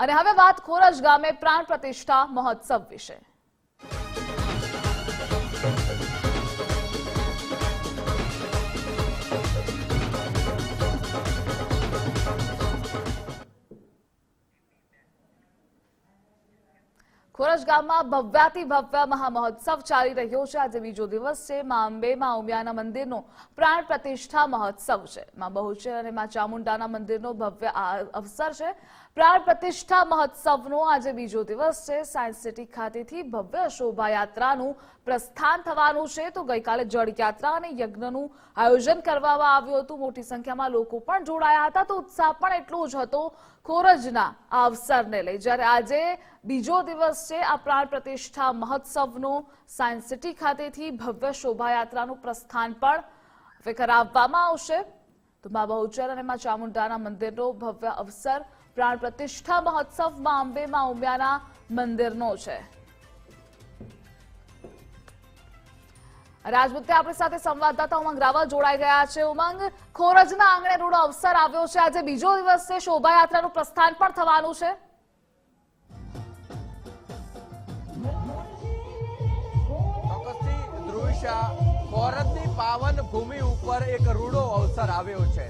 અને હવે વાત ખોરજ ગામે પ્રાણ પ્રતિષ્ઠા મહોત્સવ વિશે. ખોરજ ગામમાં ભવ્યાથી ભવ્ય મહામહોત્સવ ચાલી રહ્યો છે. આજે બીજો દિવસ છે. મા અંબે, મા ઉમિયાના મંદિરનો પ્રાણ પ્રતિષ્ઠા મહોત્સવ છે. મા બહુચર અને મા ચામુંડાના મંદિરનો ભવ્ય અવસર છે. પ્રાણ પ્રતિષ્ઠા મહોત્સવનો આજે બીજો દિવસ છે. સાયન્સ સિટી ખાતેથી ભવ્ય શોભાયાત્રાનું પ્રસ્થાન થવાનું છે. તો ગઈકાલે જળયાત્રા અને યજ્ઞનું આયોજન કરવામાં આવ્યું હતું. મોટી સંખ્યામાં લોકો પણ જોડાયા હતા. તો ઉત્સાહ પણ એટલો જ હતો ખોરજના આ અવસરને લઈ. જ્યારે આજે બીજો દિવસ છે આ પ્રાણ પ્રતિષ્ઠા મહોત્સવનો. સાયન્સ સિટી ખાતેથી ભવ્ય શોભાયાત્રાનું પ્રસ્થાન પણ કરાવવામાં આવશે. તો મા બહુચર અને મા ચામુંડાના મંદિરનો ભવ્ય અવસર પ્રાણ પ્રતિષ્ઠા મહોત્સવમાં અંબેમાં ઉમિયાના મંદિરનો છે. રાજપૂતે આપણી સાથે સંવાદદાતા ઉમંગ રાવલ જોડાઈ ગયા છે. ઉમંગ, ખોરજના આંગણે રૂડો અવસર આવ્યો છે. આજે બીજો દિવસ છે શોભાયાત્રાનું પ્રસ્થાન પણ થવાનું છે. ખોરજની પાવન ભૂમિ ઉપર એક રૂડો અવસર આવ્યો છે.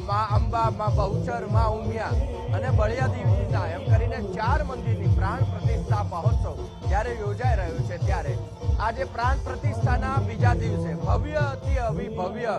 માં અંબા, માં બહુચર, માં ઉમિયા અને બળિયા દેવીના એમ કરીને ચાર મંદિરની પ્રાણ પ્રતિષ્ઠા મહોત્સવ જ્યારે યોજાઈ રહ્યો છે ત્યારે. આજે પ્રાણ પ્રતિષ્ઠાના બીજા દિવસે ભવ્યથી અવિભવ્ય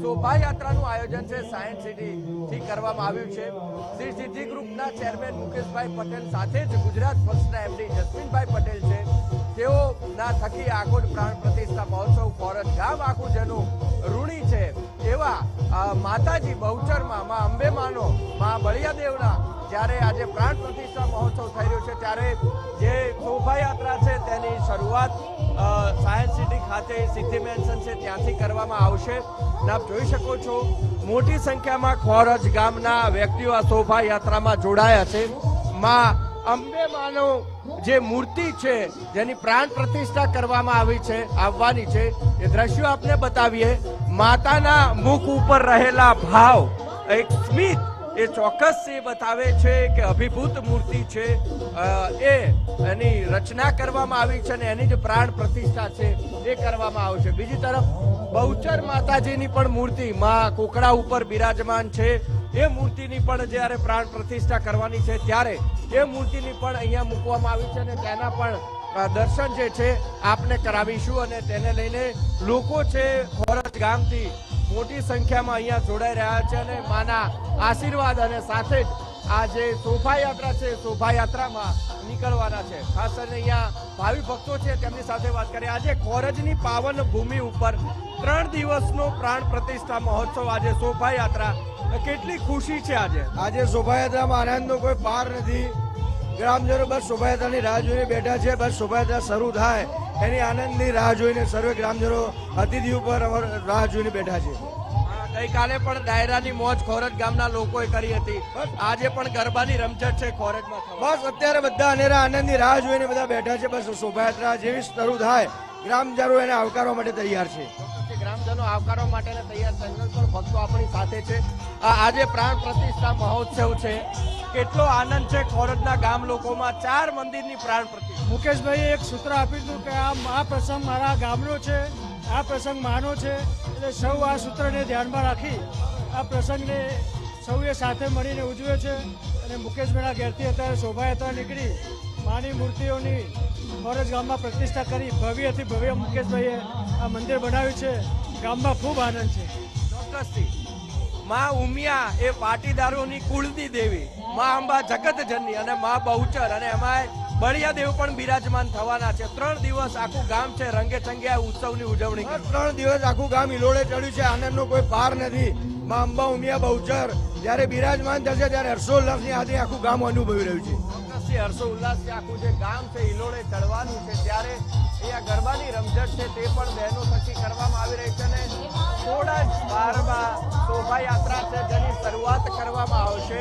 શોભાયાત્રાનું આયોજન છે સાયન્સ સિટી થી કરવામાં આવ્યું છે. શ્રી સિદ્ધિ ગ્રુપના ચેરમેન મુકેશભાઈ પટેલ સાથે જ ગુજરાત પક્ષના એમડી જસ્મીનભાઈ પટેલ છે. તેઓ ના થકી આખો પ્રાણ પ્રતિષ્ઠા મહોત્સવ ફોરજ ગામ આખું જેનું ઋણી છે. એવા માતાજી બહુચરમાં માં અંબે માનો માં બળિયાદેવના જ્યારે આજે પ્રાણ પ્રતિષ્ઠા મહોત્સવ થઈ રહ્યો છે, ત્યારે જે શોભાયાત્રા છે તેની શરૂઆત સાયન્સ સિટી ખાતે સિદ્ધિ મેન્શન છે ત્યાંથી કરવામાં આવશે. આપ જોઈ શકો છો, મોટી સંખ્યામાં ખોરજ ગામના વ્યક્તિઓ આ શોભાયાત્રામાં જોડાયા છે. માં અંબે માનો જે મૂર્તિ છે, જેની પ્રાણ પ્રતિષ્ઠા કરવામાં આવી છે, આવવાની છે, એ દ્રશ્યો આપને બતાવીએ. માતાના મુખ ઉપર રહેલા ભાવ, એક સ્મિત, એ ચોક્કસ એ બતાવે છે કે અભિભૂત મૂર્તિ છે. એ એની રચના કરવામાં આવી છે અને એની જે પ્રાણ પ્રતિષ્ઠા છે, એ કરવામાં આવશે બીજી તરફ બહુચર માતાજીની પણ મૂર્તિ, માં કોકડા ઉપર બિરાજમાન છે. એ મૂર્તિની પણ જ્યારે પ્રાણ પ્રતિષ્ઠા કરવાની છે ત્યારે એ મૂર્તિની પણ અહીંયા મૂકવામાં આવી છે અને તેના પણ દર્શન જે છે આપને કરાવીશું અને તેને લઈને લોકો છે ખોરજ ગામથી મોટી સંખ્યામાં અહીંયા જોડાઈ રહ્યા છે અને માના આશીર્વાદ અને સાથે જ આ જે શોભાયાત્રા છે, શોભાયાત્રામાં નીકળવાના છે. ખાસ કરીને અહીંયા ભાવિ ભક્તો છે તેમની સાથે વાત કરીએ. આજે ખોરજની પાવન ભૂમિ ઉપર ત્રણ દિવસનો પ્રાણ પ્રતિષ્ઠા મહોત્સવ, આજે શોભાયાત્રા કેટલી ખુશી છે આજે? આજે શોભાયાત્રામાં આનંદનો કોઈ પાર નથી. ગ્રામજનો બસ શોભાયાત્રાની રાહ જોઈને બેઠા છે. બસ શોભાયાત્રા શરૂ થાય એની આનંદની રાહ જોઈને સર્વે ગ્રામજનો અતિથિ ઉપર રાહ જોઈને બેઠા છે. ગઈકાલે પણ ડાયરાની મોજ ખોરજ ગામના લોકોએ કરી હતી. આજે પણ ગરબાની રમઝટ છે ખોરજમાં બસ અત્યારે બધા અનેરા આનંદની રાહ જોઈને બધા બેઠા છે. બસ શોભાયાત્રા જેવી શરૂ થાય. ગ્રામજનો એને આવકારવા માટે તૈયાર છે. ગ્રામજનો આવકારવા માટેના તૈયાર સંગઠન ભક્તો આપણી સાથે છે. આજે પ્રાણ પ્રતિષ્ઠા મહોત્સવ છે. કેટલો આનંદ છે ખોરજના ગામ લોકોમાં. ચાર મંદિરની પ્રાણ પ્રતિષ્ઠા. મુકેશભાઈએ એક સૂત્ર આપ્યું હતું કે આ પ્રસંગ મારા ગામનો છે, આ પ્રસંગ માનો છે, એટલે સૌ આ સૂત્રને ધ્યાનમાં રાખી આ પ્રસંગને સૌએ સાથે મળીને ઉજવે છે. અને મુકેશભાઈના ઘેરથી અત્યારે શોભાયાત્રા નીકળી. માની મૂર્તિઓની ફરજ ગામમાં પ્રતિષ્ઠા કરી. ભવ્યથી ભવ્ય મુકેશભાઈએ આ મંદિર બનાવ્યું છે. ગામમાં ખૂબ આનંદ છે. ચોક્કસથી. માં ઉમિયા એ પાટીદારોની કુળની દેવી. માં અંબા જગત જનની અને માં બહુચર અને એમાં બળિયા દેવ પણ બિરાજમાન થવાના છે. ત્રણ દિવસ આખું ગામ છે રંગે ચંગે આ ઉત્સવની ઉજવણી. ત્રણ દિવસ આખું ગામ હિલોળે ચડ્યું છે આનંદનો કોઈ પાર નથી. માં અંબા ઉમિયા બહુચર. જ્યારે બિરાજમાન થશે ત્યારે હર્ષોલ્લાસની આજે આખું ગામ અનુભવી રહ્યું છે. ચોક્કસથી હર્ષો ઉલ્લાસથી આખું જે ગામ છે હિલોળે ચડવાનું છે, ત્યારે અહીંયા ગરબાની રમઝટ છે, તે પણ બહેનો થકી કરવામાં આવી રહી છે અને થોડા જ વારમાં શોભાયાત્રા છે, જેની શરૂઆત કરવામાં આવશે.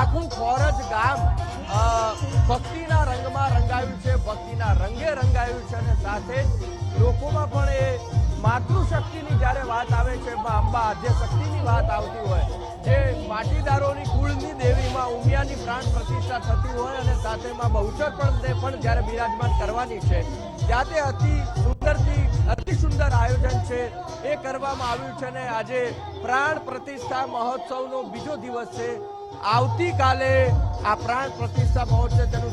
આખું ફોરજ ગામ ભક્તિના રંગમાં રંગાયું છે, ભક્તિના રંગે રંગાયું છે અને સાથે લોકોમાં પણ એ માતૃશક્તિની જ્યારે વાત આવે છે અંબા આદ્ય વાત આવતી હોય, જે પાટીદારોની કુળની દેવીમાં ઉમિયાની પ્રાણ પ્રતિષ્ઠા થતી હોય અને સાથે માં બહુચર પણ તે પણ જ્યારે બિરાજમાન કરવાની છે ત્યાં તે અતિ સુંદરથી, અતિ સુંદર આયોજન છે, એ કરવામાં આવ્યું છે ને આજે પ્રાણ પ્રતિષ્ઠા મહોત્સવનો બીજો દિવસ છે. આવતીકાલે આ પ્રાણ પ્રતિષ્ઠા મહોત્સવ તેનું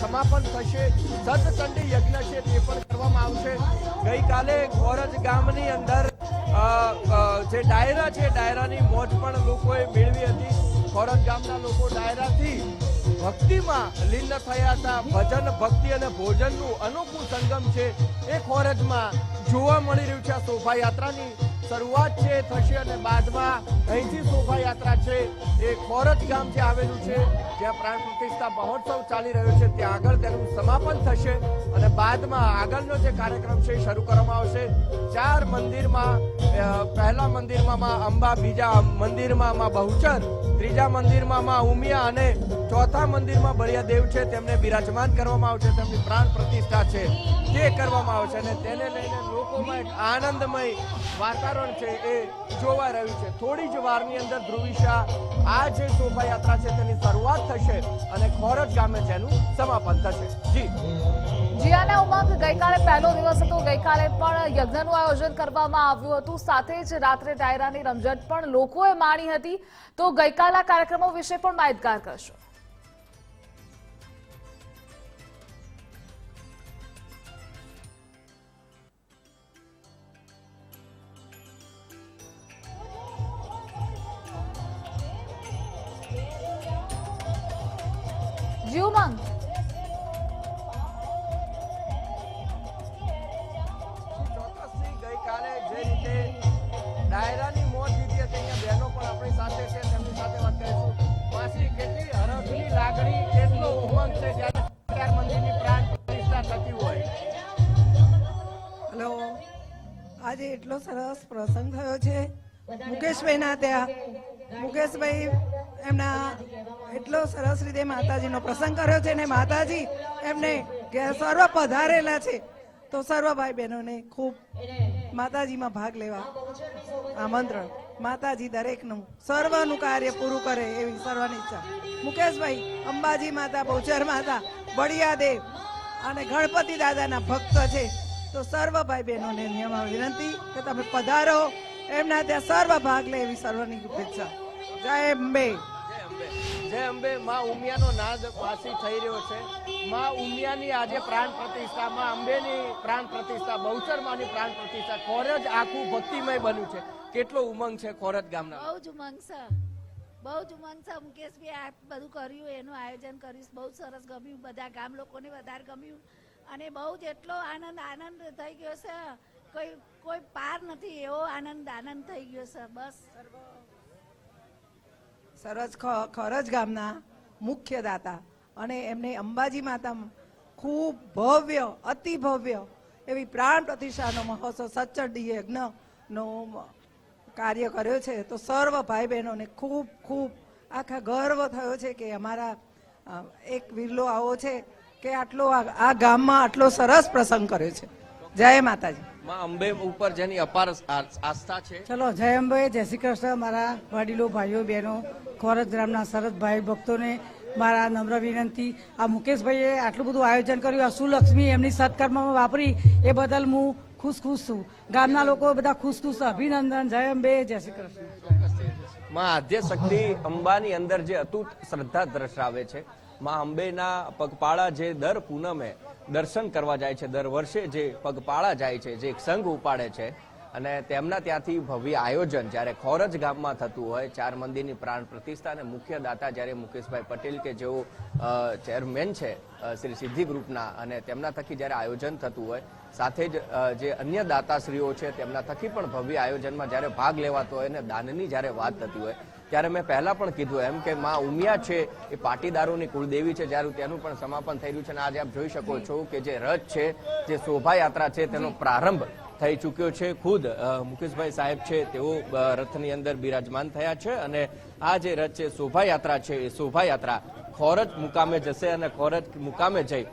સમાપન થશે. સતચંડી યજ્ઞ છે તે પણ કરવામાં આવશે. ગઈકાલે ગોરજ ગામની અંદર જે ડાયરા છે, ડાયરાની મોજ પણ લોકોએ મેળવી હતી. ખોરજ ગામના લોકો ડાયરાથી ભક્તિમાં લીન થયા હતા. ભજન, ભક્તિ અને ભોજનનું અનોખું સંગમ છે. એ ખોરજમાં જોવા મળી રહ્યું છે આ શોભાયાત્રાની. શરૂઆત છે, થશે અને બાદમાં અહીંથી શોભાયાત્રા છે. એ ખોરજ ગામ જે આવેલું છે, જ્યાં પ્રાણ પ્રતિષ્ઠા મહોત્સવ ચાલી રહ્યો છે. ત્યાં આગળ તેનું સમાપન થશે અને બાદમાં આગળનો જે કાર્યક્રમ છે એ શરૂ કરવામાં આવશે. ચાર મંદિરમાં પહેલા મંદિરમાં માં અંબા, બીજા મંદિરમાં માં બહુચર, ત્રીજા મંદિરમાં માં ઉમિયા અને ચોથા મંદિરમાં બળિયા દેવ છે. તેમને બિરાજમાન કરવામાં આવશે. તેમની પ્રાણ પ્રતિષ્ઠા છે. તે કરવામાં આવશે અને તેને લઈને લોકોમાં આનંદમય વાતાવરણ છે એ જોવા રહ્યું છે. થોડી જ વારની અંદર ધ્રુવિશા આ જે શોભાયાત્રા છે તેની શરૂઆત થશે અને ખોરજ ગામે જેનું સમાપન થશે. જી. જીયાના ઉમંગ ગઈકાલે પહેલો દિવસ હતો. ગઈકાલે પણ યજ્ઞનું આયોજન કરવામાં આવ્યું હતું. સાથે જ રાત્રે ડાયરાની રમઝટ પણ લોકોએ માણી હતી. તો ગઈકાલના કાર્યક્રમો વિશે પણ માહિતગાર કરશો. જી ઉમંગ ગઈકાલે જે રીતે ડાયરાની મોત લીધી હતી અહીંયા બહેનો પણ આપણી સાથે છે તેમની સાથે વાત કરીશું. માસી કેટલી હરખની લાગણી કેટલો ઉમંગ છે જ્યારે સરકાર મંદિરની પ્રાણ પ્રતિષ્ઠા થતી હોય. હેલો. આજે એટલો સરસ પ્રસંગ થયો છે. મુકેશભાઈના ત્યાં. મુકેશભાઈ એમના એટલો સરસ રીતે માતાજીનો પ્રસંગ કર્યો છે ને માતાજી એમને સર્વ પધારેલા છે. તો સર્વ ભાઈ બહેનોને ખૂબ માતાજીમાં ભાગ લેવા આમંત્રણ. માતાજી દરેકનું, સર્વનું કાર્ય પૂરું કરે એવી સર્વની ઈચ્છા. મુકેશભાઈ, અંબાજી માતા, બહુચર માતા બળિયા દેવ અને ગણપતિ દાદાના ભક્ત છે. તો સર્વ ભાઈ બહેનોને નિયમ વિનંતી કે તમે પધારો. એમના ત્યાં સર્વ ભાગ લે એવી સર્વની શુભેચ્છા. જય અંબે. જય અંબે. માં ઉમિયાનો નાદ વાસી થઈ રહ્યો છે. માં ઉમિયાની આજે પ્રાણ પ્રતિષ્ઠા માં અંબેની પ્રાણ પ્રતિષ્ઠા બહુચર માની પ્રાણ પ્રતિષ્ઠા ખોરજ આખું ભક્તિમય બન્યું છે. કેટલો ઉમંગ છે ખોરજ ગામના. બહુ જ ઉમંગ છે. બહુ જ ઉમંગ છે મુકેશભાઈ આ બધું કર્યું એનું આયોજન કર્યું. બહુ સરસ ગમ્યું બધા ગામ લોકોને વધારે ગમ્યું. અને બહુ જ એટલો આનંદ આનંદ થઈ ગયો છે. કોઈ કોઈ પાર નથી એવો આનંદ આનંદ થઈ ગયો છે. બસ. સરસ ખરજ ગામના મુખ્ય દાતા. અને એમને અંબાજી માતા ખૂબ ભવ્ય, અતિ ભવ્ય એવી પ્રાણ પ્રતિષ્ઠાનો મહોત્સવ સચ્ચર યજ્ઞનો કાર્ય કર્યો છે. તો સર્વ ભાઈ બહેનોને ખૂબ ખૂબ આખા ગર્વ થયો છે કે અમારા એક વિરલો આવો છે કે આટલો આ ગામમાં આટલો સરસ પ્રસંગ કર્યો છે. જય માતાજી. માં અંબે ઉપર જેની અપાર આસ્થા છે. ચલો જય અંબે જય શ્રી કૃષ્ણ મારા વડીલો ભાઈઓ બહેનો ખોરજ ગ્રામના સરસભાઈ ભક્તોને મારા નમ્ર વિનંતી. આ મુકેશભાઈએ આટલું બધું આયોજન કર્યું આ સુલક્ષ્મી એમની સત્કર્મમાં વાપરી એ બદલ હું ખુશ ખુશ છું. ગામના લોકો બધા ખુશ ખુશ અભિનંદન જય અંબે જય શ્રી કૃષ્ણ. માં આદ્ય શક્તિ અંબાની અંદર જે અતૂટ શ્રદ્ધા દર્શાવે છે માં અંબેના પગપાળા જે દર પૂનમે દર્શન કરવા જાય છે. દર વર્ષે જે પગપાળા જાય છે, જે એક સંઘ ઉપાડે છે અને તેમના ત્યાંથી ભવ્ય આયોજન જ્યારે ખોરજ ગામમાં થતું હોય, ચાર મંદિરની પ્રાણ પ્રતિષ્ઠા અને મુખ્ય દાતા જ્યારે મુકેશભાઈ પટેલ કે જેઓ ચેરમેન છે શ્રી સિદ્ધિ ગ્રુપના અને તેમના થકી જ્યારે આયોજન થતું હોય, સાથે જ જે અન્ય દાતાશ્રીઓ છે તેમના થકી પણ ભવ્ય આયોજનમાં જ્યારે ભાગ લેવાતો હોય અને દાનની જ્યારે વાત થતી હોય ત્યારે મેં પહેલા પણ કીધું એમ કે માં ઉમિયા છે, એ પાટીદારોની કુળદેવી છે, જ્યારે તેનું પણ સમાપન થઈ રહ્યું છે અને આજે આપ જોઈ શકો છો કે જે રથ છે, જે શોભાયાત્રા છે, તેનો પ્રારંભ થઈ ચૂક્યો છે. ખુદ મુકેશભાઈ સાહેબ છે, તેઓ રથની અંદર બિરાજમાન થયા છે અને આ જે રથ છે, શોભાયાત્રા છે, એ શોભાયાત્રા ખોરજ મુકામે જશે અને ખોરજ મુકામે જઈ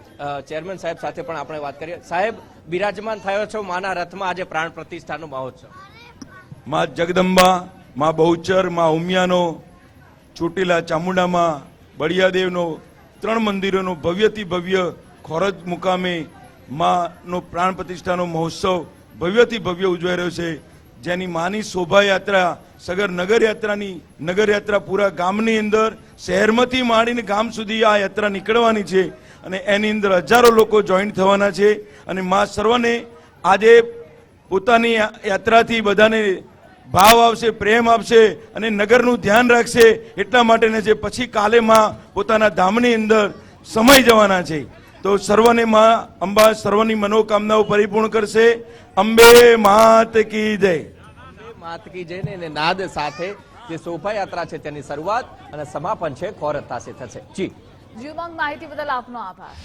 ચેરમેન સાહેબ સાથે પણ આપણે વાત કરીએ. સાહેબ, બિરાજમાન થયો છો માના રથમાં આજે પ્રાણ પ્રતિષ્ઠાનો મહોત્સવ. મા જગદંબા માં બહુચર, માં ઉમિયાનો, ચોટીલા ચામુંડામાં, બળિયાદેવનો, ત્રણ મંદિરોનો ભવ્યથી ભવ્ય ખોરજ મુકામે માનો પ્રાણ પ્રતિષ્ઠાનો મહોત્સવ ભવ્યથી ભવ્ય ઉજવાઈ રહ્યો છે. જેની માની શોભાયાત્રા સગર નગરયાત્રાની, નગરયાત્રા પૂરા ગામની અંદર, શહેરમાંથી માંડીને ગામ સુધી આ યાત્રા નીકળવાની છે અને એની અંદર હજારો લોકો જોઈન થવાના છે. અને મા સર્વને આજે પોતાની યાત્રાથી બધાને ભાવ આવશે પ્રેમ આપશે અને નગરનું ધ્યાન રાખશે. એટલા માટેને જે પછી કાલે માં પોતાના ધામની અંદર સમય જવાના છે. તો સર્વને માં અંબા સર્વની મનોકામનાઓ પરિપૂર્ણ કરશે. અંબે માત કી જય. માતકી જય અને નાદ સાથે જે શોભાયાત્રા છે તેની શરૂઆત અને સમાપન છે પાસે થશે. જી. જીવંગ માહિતી બદલ આપનો આભાર.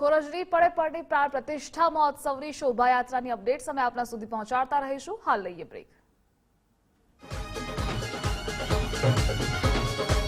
ખોરજની પડે પડની પ્રાણ પ્રતિષ્ઠા મહોત્સવની શોભાયાત્રાની અપડેટ અમે આપના સુધી પહોંચાડતા રહીશું. હાલ લઈએ બ્રેક.